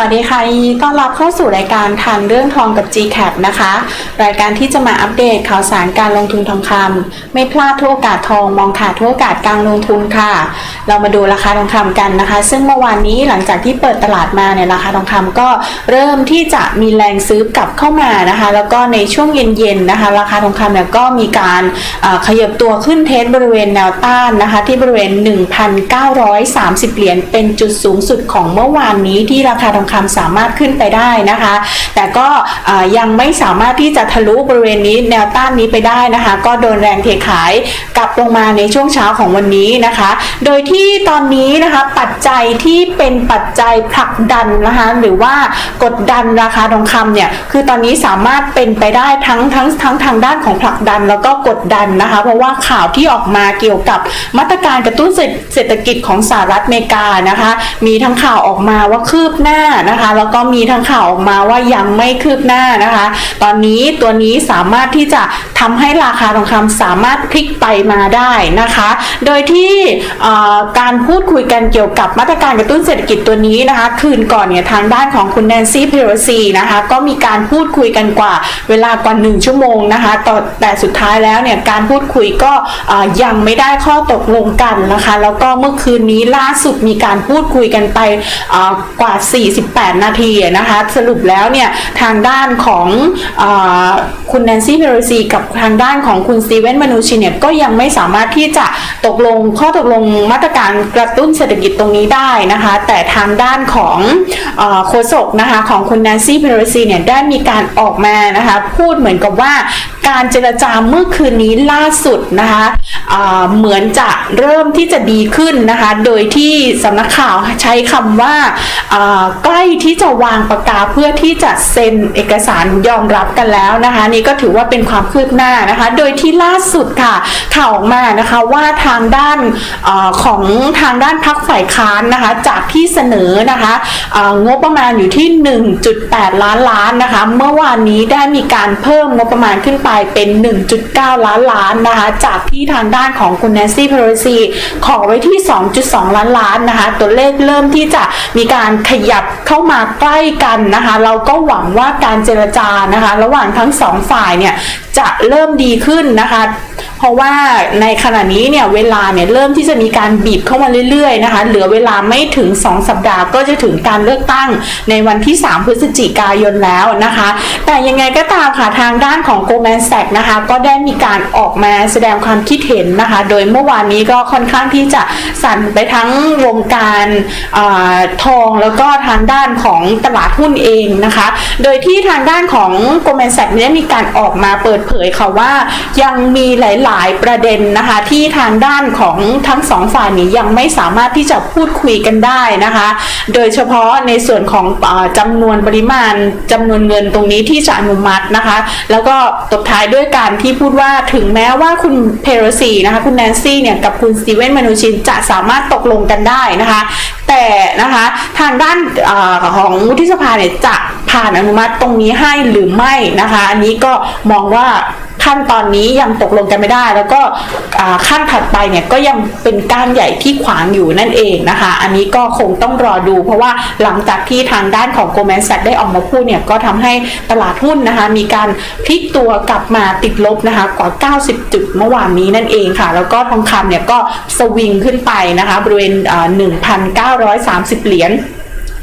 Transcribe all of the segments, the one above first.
วัสดีค่ะยินดีต้อนรับเข้าสู่รายการทันเรื่องทองกับ GCAP นะคะ รายการที่จะมาอัปเดตข่าวสารการลงทุนทองคำไม่พลาดทุกโอกาสทองมองขาดทุกโอกาสการลงทุนค่ะ เรามาดูราคาทองคำกันนะคะ ซึ่งเมื่อวานนี้หลังจากที่เปิดตลาดมาเนี่ยราคาทองคำก็เริ่มที่จะมีแรงซื้อกลับเข้ามานะคะ แล้วก็ในช่วงเย็นๆนะคะ ราคาทองคำเนี่ยก็มีการขยับตัวขึ้นเทสบริเวณแนวต้านนะคะ ที่บริเวณ 1,930 เหรียญเป็นจุดสูงสุดของเมื่อวานนี้ที่ราคาทองคำสามารถขึ้นไปได้นะคะ แต่ก็ยังไม่สามารถที่จะทะลุบริเวณนี้แนวต้านนี้ไปได้นะคะ ก็โดนแรงเทขายกลับลงมาในช่วงเช้าของวันนี้นะคะ โดยที่ตอนนี้นะคะปัจจัยที่เป็นปัจจัยผลักดันนะคะหรือว่ากดดันราคาทองคำเนี่ยคือตอนนี้สามารถเป็นไปได้ทั้งทั้งทั้งทางด้านของผลักดันแล้วก็กดดันนะคะ เพราะว่าข่าวที่ออกมาเกี่ยวกับมาตรการกระตุ้นเศรษฐกิจของสหรัฐอเมริกานะคะ มีทั้งข่าวออกมาว่าคืบหน้านะคะ แล้วก็มีทั้งข่าวออกมาว่ายังไม่คืบหน้านะคะ ตอนนี้ตัวนี้สามารถที่จะทำให้ราคาทองคำสามารถพลิกไปมาได้นะคะ โดยที่การพูดคุยกันเกี่ยวกับมาตรการกระตุ้นเศรษฐกิจตัวนี้นะคะ คืนก่อนเนี่ยทางด้านของคุณแนนซี่เพโรซีนะคะก็มีการพูดคุยกันกว่าเวลากว่าหนึ่งชั่วโมงนะคะแต่สุดท้ายแล้วเนี่ยการพูดคุยก็ยังไม่ได้ข้อตกลงกันนะคะ แล้วก็เมื่อคืนนี้ล่าสุดมีการพูดคุยกันไปเอ่อกว่า48นาทีนะคะ สรุปแล้วเนี่ยทางด้านของอคุณแนนซี่เพโรซีกับทางด้านของคุณสตีเวนมานูชินเนี่ยก็ยังไม่สามารถที่จะตกลงข้อตกลงมาตรการกระตุ้นเศรษฐกิจตรงนี้ได้นะคะ แต่ทางด้านของอโฆษกนะคะของคุณแนนซี่เพโรซีเนี่ยได้มีการออกมานะคะ พูดเหมือนกับว่าการเจรจาเมื่อคืนนี้ล่าสุดนะคะเหมือนจะเริ่มที่จะดีขึ้นนะคะ โดยที่สำนักข่าวใช้คำว่าใกล้ที่จะวางปากกาเพื่อที่จะเซ็นเอกสารยอมรับกันแล้วนะคะ นี่ก็ถือว่าเป็นความคืบหน้านะคะ โดยที่ล่าสุดค่ะข่าวออกมานะคะว่าทางด้านอของทางด้านพักฝ่ายค้านนะคะ จากที่เสนอนะคะเอ่องบประมาณอยู่ที่ 1.8 ล้านล้านนะคะ เมื่อวานนี้ได้มีการเพิ่มงบประมาณขึ้นไปเป็น 1.9 ล้านล้านนะคะ จากที่ทางด้านของคุณแนนซี่เพโรซีขอไว้ที่ 2.2 ล้านล้านนะคะ ตัวเลขเริ่มที่จะมีการขยับ เข้ามาใกล้กันนะคะ เราก็หวังว่าการเจรจานะคะ ระหว่างทั้งสองฝ่ายเนี่ยจะเริ่มดีขึ้นนะคะ เพราะว่าในขณะนี้เนี่ยเวลาเนี่ยเริ่มที่จะมีการบีบเข้ามาเรื่อยๆนะคะ เหลือเวลาไม่ถึง 2 สัปดาห์ก็จะถึงการเลือกตั้งในวันที่ 3 พฤศจิกายนแล้วนะคะ แต่ยังไงก็ตามค่ะทางด้านของโกลแมนแซกนะคะ ก็ได้มีการออกมาแสดงความคิดเห็นนะคะ โดยเมื่อวานนี้ก็ค่อนข้างที่จะสั่นไปทั้งวงการอาทองแล้วก็ทางด้านานของตลาดหุ้นเองนะคะ โดยที่ทางด้านของโกลแมนแซกได้มีการออกมาเปิดเผยค่ะว่า ยังมีหลาย ๆ ประเด็นนะคะที่ทางด้านของทั้งสองฝ่ายนี้ยังไม่สามารถที่จะพูดคุยกันได้นะคะ โดยเฉพาะในส่วนของอาจำนวนปริมาณจำนวนเงินตรงนี้ที่จะอนุมัตินะคะ แล้วก็ตบท้ายด้วยการที่พูดว่าถึงแม้ว่าคุณเพโรซีนะคะคุณแนนซี่เนี่ยกับคุณสตีเวนมานูชินจะสามารถตกลงกันได้นะคะ แต่นะคะทางด้านอของวุฒิสภาเนี่ยจะผ่านอนุมัติตรงนี้ให้หรือไม่นะคะ อันนี้ก็มองว่า ขั้นตอนนี้ยังตกลงกันไม่ได้ แล้วก็ขั้นถัดไปเนี่ยก็ยังเป็นก้านใหญ่ที่ขวางอยู่นั่นเองนะคะ อันนี้ก็คงต้องรอดู เพราะว่าหลังจากที่ทางด้านของ Goldman Sachs ได้ออกมาพูดเนี่ยก็ทำให้ตลาดหุ้นนะคะ มีการพลิกตัวกลับมาติดลบนะคะกว่า 90 จุดเมื่อวานนี้นั่นเองค่ะ แล้วก็ทองคำเนี่ยก็สวิงขึ้นไปนะคะบริเวณอ่า1,930 เหรียญ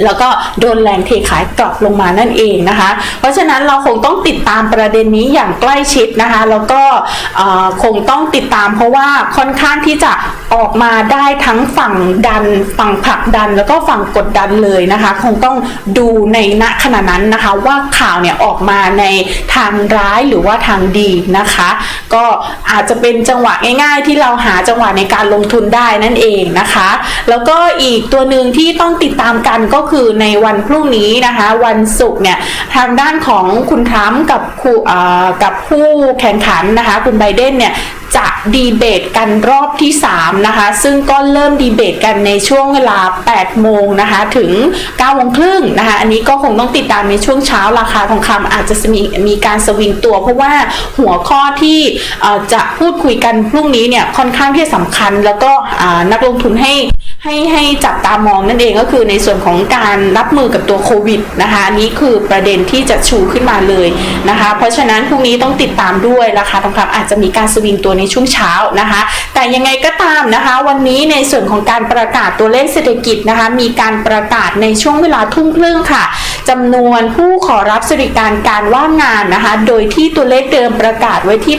แล้วก็โดนแรงเทขายกลับลงมานั่นเองนะคะ เพราะฉะนั้นเราคงต้องติดตามประเด็นนี้อย่างใกล้ชิดนะคะ แล้วก็คงต้องติดตามเพราะว่าค่อนข้างที่จะออกมาได้ทั้งฝั่งดันฝั่งผลักดัน แล้วก็ฝั่งกดดันเลยนะคะ คงต้องดูในณขณะนั้นนะคะ ว่าข่าวเนี่ยออกมาในทางร้ายหรือว่าทางดีนะคะ ก็อาจจะเป็นจังหวะง่ายๆ ที่เราหาจังหวะในการลงทุนได้นั่นเองนะคะ แล้วก็อีกตัวหนึ่งที่ต้องติดตามกันก็คือในวันพรุ่งนี้นะคะ วันศุกร์เนี่ยทางด้านของคุณทรัมป์กับคู่กับผู้แข่งขันนะคะ คุณไบเดนเนี่ยจะดีเบตกันรอบที่ 3 นะคะ ซึ่งก็เริ่มดีเบตกันในช่วงเวลา 8 โมงนะคะ ถึง9โมงครึ่งนะคะ อันนี้ก็คงต้องติดตามในช่วงเช้าราคาทองคำอาจจะมีมีการสวิงตัว เพราะว่าหัวข้อที่จะพูดคุยกันพรุ่งนี้เนี่ยค่อนข้างที่สำคัญ แล้วก็นักลงทุนให้ ให้ให้จับตามองนั่นเองก็คือในส่วนของการรับมือกับตัวโควิดนะคะอันนี้คือประเด็นที่จะชูขึ้นมาเลยนะคะ เพราะฉะนั้นพรุ่งนี้ต้องติดตามด้วยราคาทองคำอาจจะมีการสวิงตัวในช่วงเช้านะคะ แต่ยังไงก็ตามนะคะ วันนี้ในส่วนของการประกาศตัวเลขเศรษฐกิจนะคะ มีการประกาศในช่วงเวลาทุ่มครึ่งค่ะจำนวนผู้ขอรับสวัสดิการการว่างงานนะคะ โดยที่ตัวเลขเดิมประกาศไว้ที่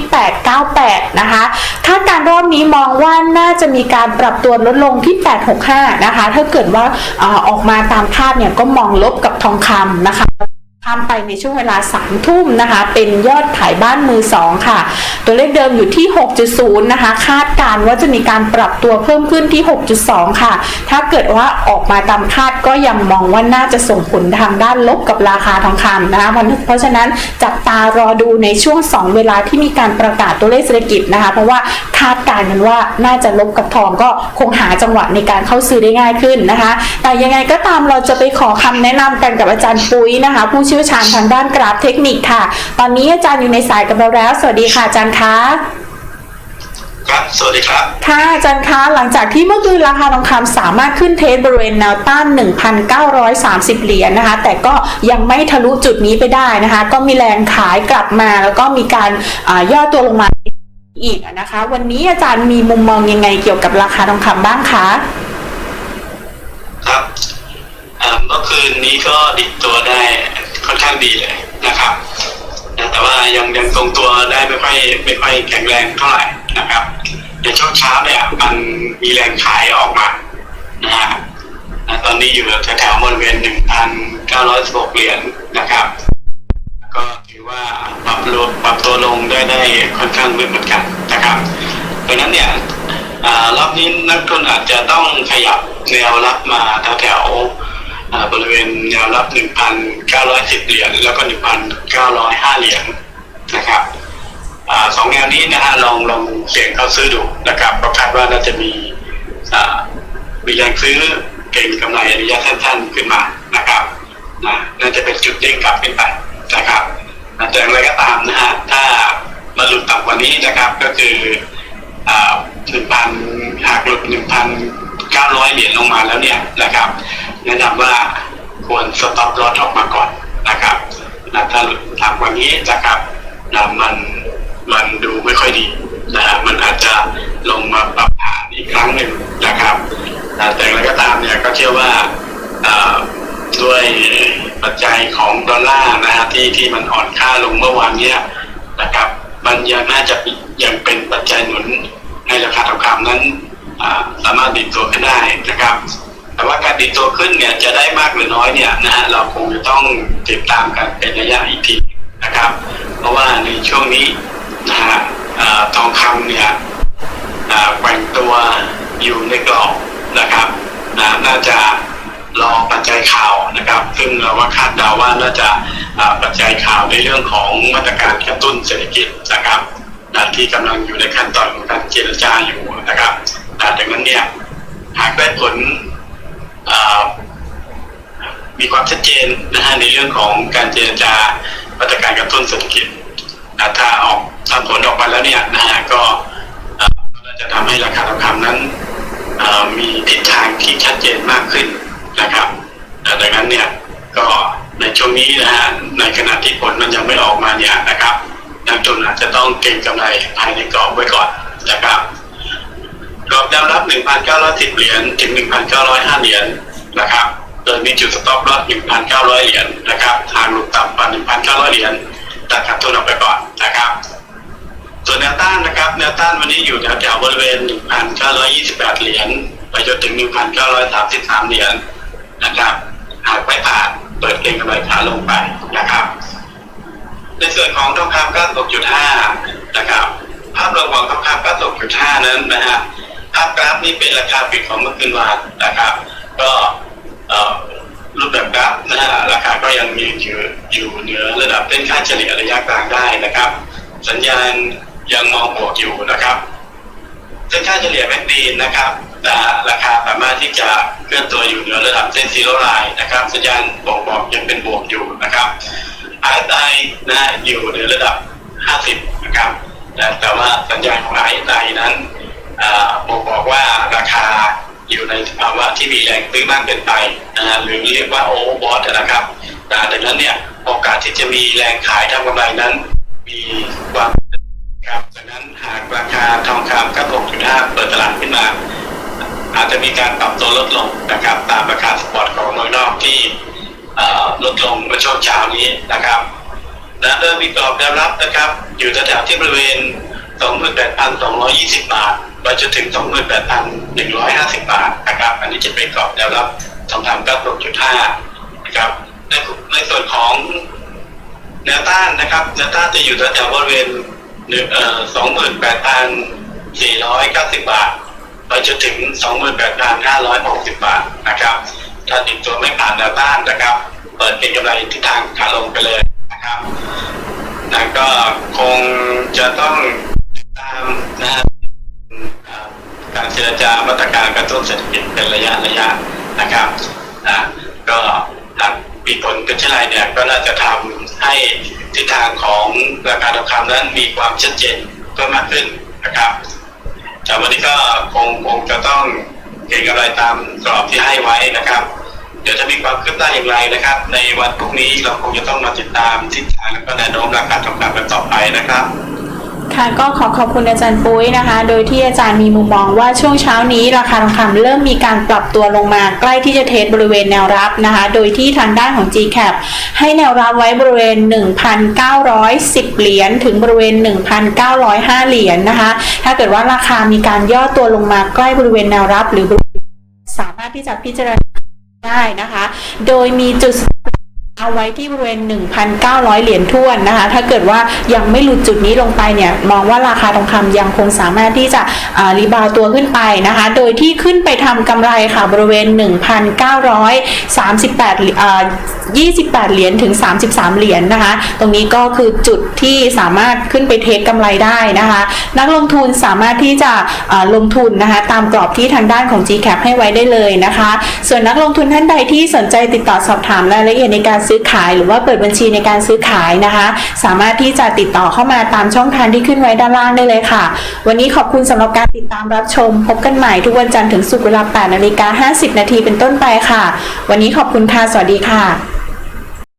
898 นะคะคาดการรอบนี้มองว่าน่าจะมีการปรับตัวลดลงที่865นะคะ ถ้าเกิดว่าออกมาตามคาดเนี่ยก็มองลบกับทองคำนะคะ ข้ามไปในช่วงเวลา 3 ทุ่มนะคะ เป็นยอดขายบ้านมือ 2 ค่ะ ตัวเลขเดิมอยู่ที่ 6.0 นะคะ คาดการว่าจะมีการปรับตัวเพิ่มขึ้นที่ 6.2 ค่ะ ถ้าเกิดว่าออกมาตามคาดก็ยังมองว่าน่าจะส่งผลทางด้านลบกับราคาทองคำนะคะเพราะฉะนั้นจับตารอดูในช่วง 2 เวลาที่มีการประกาศตัวเลขเศรษฐกิจนะคะ เพราะว่าคาดการณ์กันว่าน่าจะลบกับทองก็คงหาจังหวะในการเข้าซื้อได้ง่ายขึ้นนะคะ แต่ยังไงก็ตามเราจะไปขอคำแนะนำกันกับอาจารย์ปุ้ยนะคะ ผู้เชี่ยวชาญทางด้านกราฟเทคนิคค่ะ ตอนนี้อาจารย์อยู่ในสายกับเราแล้ว สวัสดีค่ะอาจารย์คะครับ สวัสดีครับ ค่ะ อาจารย์คะ หลังจากที่เมื่อคืนราคาทองคำสามารถขึ้นเทสบริเวณแนวต้าน 1,930 เหรียญนะคะ แต่ก็ยังไม่ทะลุจุดนี้ไปได้นะคะ ก็มีแรงขายกลับมา แล้วก็มีการอาย่อตัวลงมาอีกนะคะ วันนี้อาจารย์มีมุมมองยังไงเกี่ยวกับราคาทองคำบ้างคะ ครับเอ่อเมื่อคืนนี้ก็ดิดตัวได้ ค่อนข้างดีเลยนะครับแต่ว่ายังยังทรงตัวได้ไม่ค่อยไม่ค่อยแข็งแรงเท่าไหร่นะครับในช่วงเช้าเนี่ยมันมีแรงขายออกมานะฮะตอนนี้อยู่แถวๆบริเวณ1,916เหรียญนะครับ ก็ถือว่าปรับลงปรับตัวลงได้ได้ค่อนข้างลึกเหมือนกันนะครับดังนั้นเนี่ยรอบนี้นักทุนอาจจะต้องขยับแนวรับมาแถวๆ ณแนวรับ 1,910 เหรียญแล้วก็ 1,905 เหรียญนะครับอสองแนวนี้นะฮะลองลองเสี่ยงเข้าซื้อดูนะครับเพราะคาดว่าน่าจะมีมีแรงซื้อเก่งกำไรระยะสั้นๆขึ้นมานะครับนะน่าจะเป็นจุดเด้งกลับขึ้นไปนะครับแต่อย่างไรก็ตามนะฮะถ้ามาหลุดต่ำกว่านี้นะครับก็คือหนึ่งพันหากหลุดหนึ่งพันเก้าร้อยเหรียญลงมาแล้วเนี่ยนะครับแนะนำว่า ควรสต็อปลอตออกมาก่อนนะครับนะถ้าหลุดต่ำว่านี้นะครับนะมันมันดูไม่ค่อยดีนะฮะมันอาจจะลงมาปรับฐานอีกครั้งหนึ่งนะครับนะแต่อย่างไรก็ตามเนี่ยก็เชื่อว่าด้วยปัจจัยของดอลลาร์นะฮะที่ที่มันอ่อนค่าลงเมื่อวานเนี้ยนะครับมันยังน่าจะยังเป็นปัจจัยหนุนให้ราคาทองคำนั้นสามารถดิดตัวขึ้นได้นะครับ แต่ว่าการดิดตัวขึ้นเนี่ยจะได้มากหรือน้อยเนี่ยนะฮะเราคงจะต้องติดตามกันเป็นระยะอีกทีนะครับ เพราะว่าในช่วงนี้นะฮะทองคำเนี่ยแกว่งตัวอยู่ในกรอบนะครับนะน่าจะรอปัจจัยข่าวนะครับ ซึ่งเราว่าคาดเดาว่าน่าจะปัจจัยข่าวในเรื่องของมาตรการกระตุ้นเศรษฐกิจนะครับนะที่กำลังอยู่ในขั้นตอนของการเจรจาอยู่นะครับนะดังนั้นเนี่ยหากได้ผล มีความชัดเจนนะฮะในเรื่องของการเจรจามาตรการกระตุ้นเศรษฐกิจถ้าออกถ้าผลออกมาแล้วเนี่ยนะฮะก็จะทำให้ราคาทองคำนั้นมีทิศทางที่ชัดเจนมากขึ้นนะครับดังนั้นเนี่ยก็ในช่วงนี้นะฮะในขณะที่ผลมันยังไม่ออกมาเนี่ยนะครับนักลงทุนอาจจะต้องเก็งกำไรภายในกรอบไว้ก่อนนะครับ กรอบแนวรับ 1,910 เหรียญถึง 1,905 เหรียญนะครับ โดยมีจุดสต็อปลอส1,900 เหรียญนะครับทางหลุดต่ำกว่า 1,900 เหรียญตัดขาดทุนออกไปก่อนนะครับ ส่วนแนวต้านนะครับ แนวต้านวันนี้อยู่แถวๆบริเวณ 1,928 เหรียญไปจนถึง 1,933 เหรียญนะครับ หากไม่ผ่านเปิดเก็งกำไรขาลงไปนะครับ ในส่วนของทองคำ96.5 นะครับ ภาพรวมของทองคำ96.5 นั้นนะฮะ ภาพกราฟนี้เป็นราคาปิดของเมื่อคืนวานนะครับ ก็รูปแบบกราฟนะฮะราคาก็ยังยืนอยู่อยู่เหนือระดับเส้นค่าเฉลี่ยระยะกลางได้นะครับ สัญญาณยังมองบวกอยู่นะครับเส้นค่าเฉลี่ยแมกดีนนะครับนะฮะราคาสามารถที่จะเคลื่อนตัวอยู่เหนือระดับเส้นซีโร่ไลน์นะครับ สัญญาณบ่งบอกยังเป็นบวกอยู่นะครับ RSI นะอยู่ในระดับ 50 นะครับแต่ว่าสัญญาณของ RSI นั้น บ่งบอกว่าราคาอยู่ในภาวะที่มีแรงซื้อมากเกินไปนะฮะหรือเรียกว่าโอเวอร์บอทนะครับนะดังนั้นเนี่ยโอกาสที่จะมีแรงขายทำกำไรนั้น มีความครับดังนั้นหากราคาทองคำกับ6.5เปิดตลาดขึ้นมา อาจจะมีการปรับตัวลดลงนะครับ ตามราคาสปอร์ตของเมืองนอกที่ลดลงเมื่อช่วงเช้านี้นะครับและเริ่มมีกรอบแนวรับนะครับ อยู่แถวๆที่บริเวณ 28,220 บาท ไปจนถึง 28,150 บาทนะครับ อันนี้จะเป็นกรอบแนวรับทองคำก็6.5นะครับในในส่วนของแนวต้านนะครับ แนวต้านจะอยู่แถวบริเวณหนึ่งเอ่อสองหมื่นแปดพันสี่ร้อยเก้าสิบาท ไปจนถึงสองหมื่นแปดพันห้าร้อยหกสิบาทนะครับ ถ้าติดตัวไม่ผ่านแนวต้านนะครับ เปิดเป็นกำไรทิศทางขาลงไปเลยนะครับนะก็คงจะต้องตามนะฮะอ่า การเจรจามาตรการกระตุ้นเศรษฐกิจเป็นระยะระยะนะครับนะก็หากมีผลกันเช่นไรเนี่ยก็น่าจะทำให้ทิศทางของราคาทองคำนั้นมีความชัดเจนเพิ่มมากขึ้นนะครับแต่วันนี้ก็คงคงจะต้องเก็งกำไรตามกรอบที่ให้ไว้นะครับ เดี๋ยวถ้ามีความคืบหน้าอย่างไรนะครับ ในวันพรุ่งนี้เราคงจะต้องมาติดตามทิศทางและก็แนวโน้มราคาทองคำกันต่อไปนะครับ ค่ะก็ขอขอบคุณอาจารย์ปุ้ยนะคะ โดยที่อาจารย์มีมุมมองว่าช่วงเช้านี้ราคาทองคำเริ่มมีการปรับตัวลงมาใกล้ที่จะเทสบริเวณแนวรับนะคะ โดยที่ทางด้านของ GCAP ให้แนวรับไว้บริเวณ 1,910 เหรียญถึงบริเวณ 1,905 เหรียญนะคะ ถ้าเกิดว่าราคามีการย่อตัวลงมาใกล้บริเวณแนวรับ หรือบริเวณสามารถที่จะพิจารณาได้นะคะ โดยมีจุด เอาไว้ที่บริเวณ 1,900 เหรียญทวนนะคะ ถ้าเกิดว่ายังไม่หลุดจุดนี้ลงไปเนี่ย มองว่าราคาทองคำยังคงสามารถที่จะรีบาวตัวขึ้นไปนะคะ โดยที่ขึ้นไปทำกำไรค่ะบริเวณ 1,938อ่า28 เหรียญถึง 33 เหรียญนะคะ ตรงนี้ก็คือจุดที่สามารถขึ้นไปเทคกำไรได้นะคะ นักลงทุนสามารถที่จะลงทุนนะคะ ตามกรอบที่ทางด้านของ GCAP ให้ไว้ได้เลยนะคะ ส่วนนักลงทุนท่านใดที่สนใจติดต่อสอบถามรายละเอียดในการซื้อขายหรือว่าเปิดบัญชีในการซื้อขายนะคะ สามารถที่จะติดต่อเข้ามาตามช่องทางที่ขึ้นไว้ด้านล่างได้เลยค่ะ วันนี้ขอบคุณสำหรับการติดตามรับชม พบกันใหม่ทุกวันจันทร์ถึงศุกร์เวลา8นาฬิกา50 นาทีเป็นต้นไปค่ะ วันนี้ขอบคุณค่ะ สวัสดีค่ะ